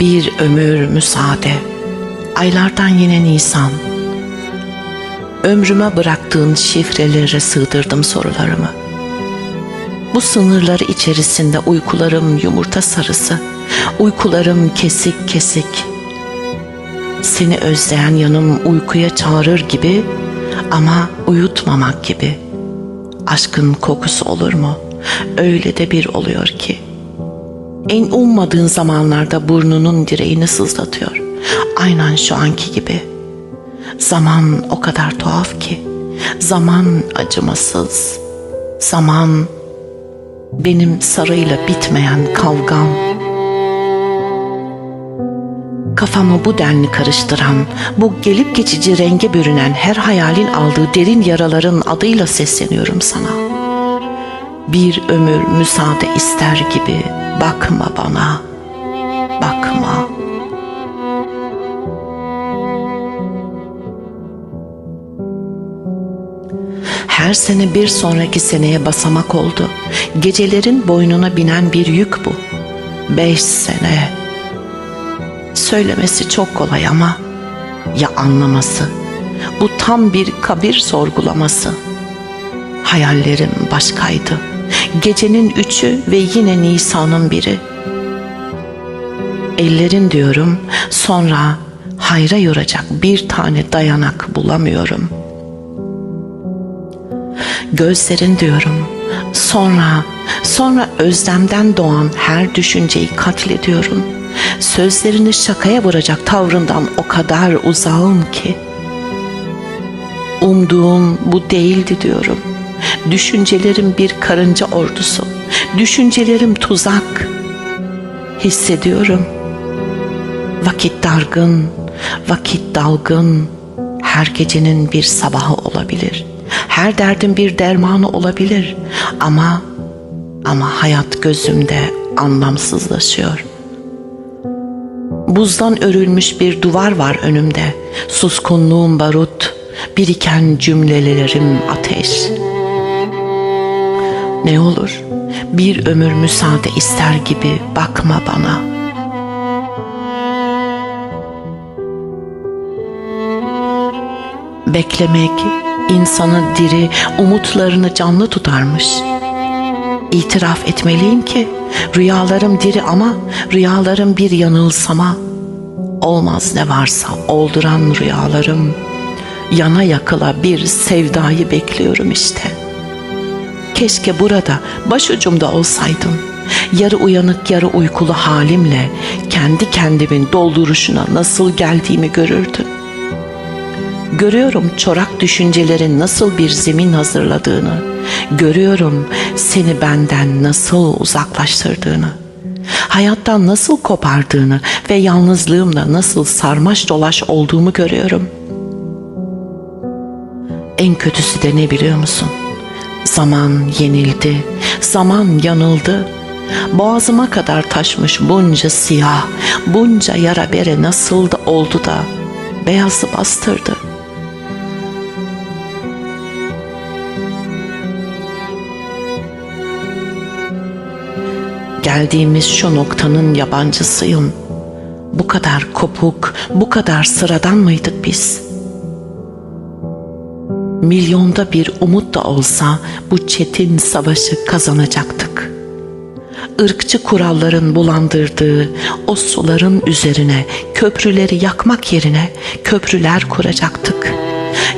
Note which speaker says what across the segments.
Speaker 1: Bir ömür müsaade. Aylardan yine Nisan. Ömrüme bıraktığın şifrelere sığdırdım sorularımı. Bu sınırları içerisinde uykularım yumurta sarısı, uykularım kesik kesik. Seni özleyen yanım uykuya çağırır gibi ama uyutmamak gibi. Aşkın kokusu olur mu? Öyle de bir oluyor ki. En ummadığın zamanlarda burnunun direğini sızlatıyor. Aynen şu anki gibi. Zaman o kadar tuhaf ki. Zaman acımasız. Zaman benim sarıyla bitmeyen kavgam. Kafamı bu denli karıştıran, bu gelip geçici renge bürünen her hayalin aldığı derin yaraların adıyla sesleniyorum sana. Bir ömür müsaade ister gibi bakma bana, bakma. Her sene bir sonraki seneye basamak oldu. Gecelerin boynuna binen bir yük bu. Beş sene. Söylemesi çok kolay ama ya anlaması? Bu tam bir kabir sorgulaması. Hayallerim başkaydı. Gecenin üçü ve yine Nisan'ın biri. Ellerin diyorum sonra hayra yoracak bir tane dayanak bulamıyorum.'' gözlerin diyorum. Sonra, sonra özlemden doğan her düşünceyi katlediyorum. Sözlerini şakaya vuracak tavrından o kadar uzağım ki. Umduğum bu değildi diyorum. Düşüncelerim bir karınca ordusu. Düşüncelerim tuzak. Hissediyorum. Vakit dargın, vakit dalgın. Her gecenin bir sabahı olabilir.'' Her derdin bir dermanı olabilir ama ama hayat gözümde anlamsızlaşıyor. Buzdan örülmüş bir duvar var önümde. Suskunluğum barut, biriken cümlelerim ateş. Ne olur bir ömür müsaade ister gibi bakma bana. Beklemek insanı diri, umutlarını canlı tutarmış. İtiraf etmeliyim ki rüyalarım diri ama rüyalarım bir yanılsama. Olmaz ne varsa olduran rüyalarım. Yana yakıla bir sevdayı bekliyorum işte. Keşke burada başucumda olsaydın. Yarı uyanık yarı uykulu halimle kendi kendimin dolduruşuna nasıl geldiğimi görürdün. Görüyorum çorak düşüncelerin nasıl bir zemin hazırladığını. Görüyorum seni benden nasıl uzaklaştırdığını. Hayattan nasıl kopardığını ve yalnızlığımla nasıl sarmaş dolaş olduğumu görüyorum. En kötüsü de ne biliyor musun? Zaman yenildi, zaman yanıldı. Boğazıma kadar taşmış bunca siyah, bunca yara bere nasıl da oldu da beyazı bastırdı.'' geldiğimiz şu noktanın yabancısıyım. Bu kadar kopuk, bu kadar sıradan mıydık biz? Milyonda bir umut da olsa bu çetin savaşı kazanacaktık. Irkçı kuralların bulandırdığı o suların üzerine köprüleri yakmak yerine köprüler kuracaktık.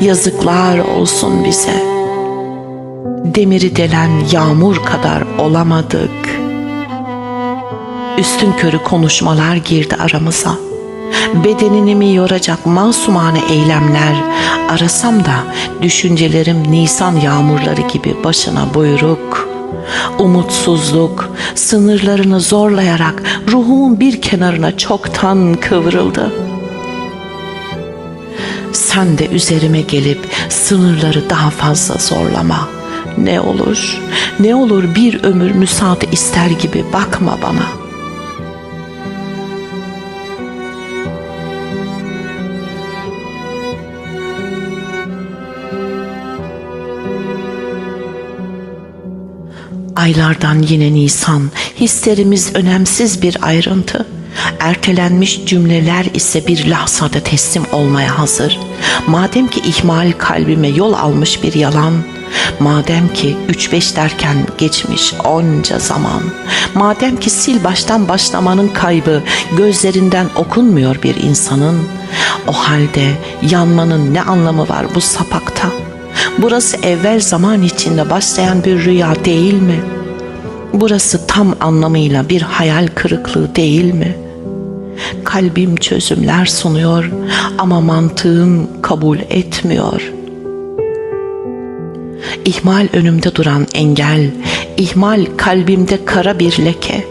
Speaker 1: Yazıklar olsun bize. Demiri delen yağmur kadar olamadık.'' üstün körü konuşmalar girdi aramıza. Bedenini mi yoracak masumane eylemler arasam da düşüncelerim Nisan yağmurları gibi başına buyruk. Umutsuzluk sınırlarını zorlayarak ruhumun bir kenarına çoktan kıvrıldı. Sen de üzerime gelip sınırları daha fazla zorlama. Ne olur, ne olur bir ömür müsaade ister gibi bakma bana.'' Aylardan yine Nisan, hislerimiz önemsiz bir ayrıntı. Ertelenmiş cümleler ise bir lahzada teslim olmaya hazır. Madem ki ihmal kalbime yol almış bir yalan, madem ki üç beş derken geçmiş onca zaman, madem ki sil baştan başlamanın kaybı gözlerinden okunmuyor bir insanın, o halde yanmanın ne anlamı var bu sapakta? Burası evvel zaman içinde başlayan bir rüya değil mi? Burası tam anlamıyla bir hayal kırıklığı değil mi? Kalbim çözümler sunuyor ama mantığım kabul etmiyor. İhmal önümde duran engel, ihmal kalbimde kara bir leke.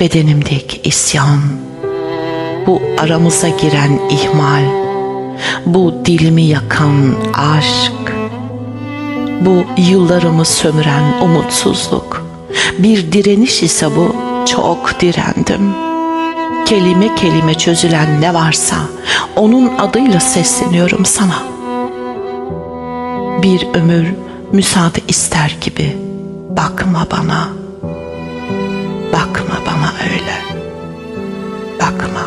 Speaker 1: Bedenimdeki isyan, bu aramıza giren ihmal, bu dilimi yakan aşk, bu yıllarımı sömüren umutsuzluk. Bir direniş ise bu çok direndim. Kelime kelime çözülen ne varsa onun adıyla sesleniyorum sana. Bir ömür müsaade ister gibi bakma bana. Bakma bana öyle. Bakma.